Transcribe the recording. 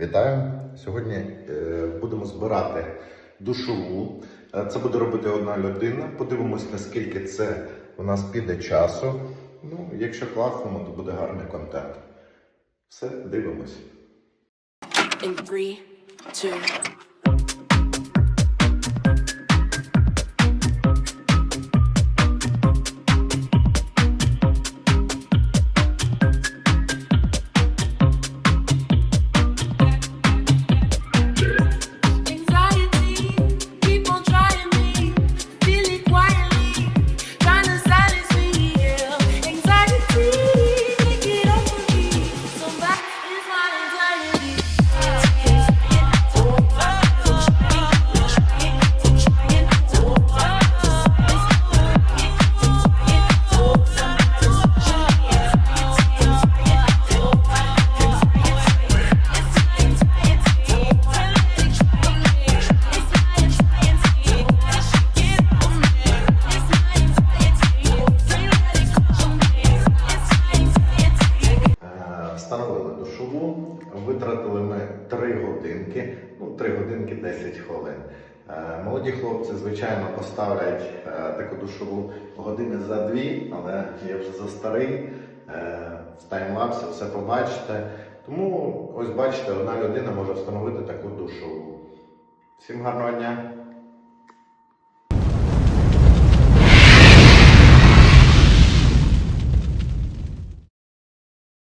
Вітаю! Сьогодні е, будемо збирати душову. Е, Це буде робити одна людина. Подивимось, наскільки це у нас піде часу. Ну, якщо класно, то буде гарний контент. Все, дивимось. in three, two, Встановили витратили ми 3 годинки, ну 3 годинки 10 хвилин. Е, Молоді хлопці, звичайно, поставлять е, таку душову години за дві, але я вже за старий. Е, В таймлапсі все побачите. Тому ось бачите, одна людина може встановити таку душову. Всім гарного дня!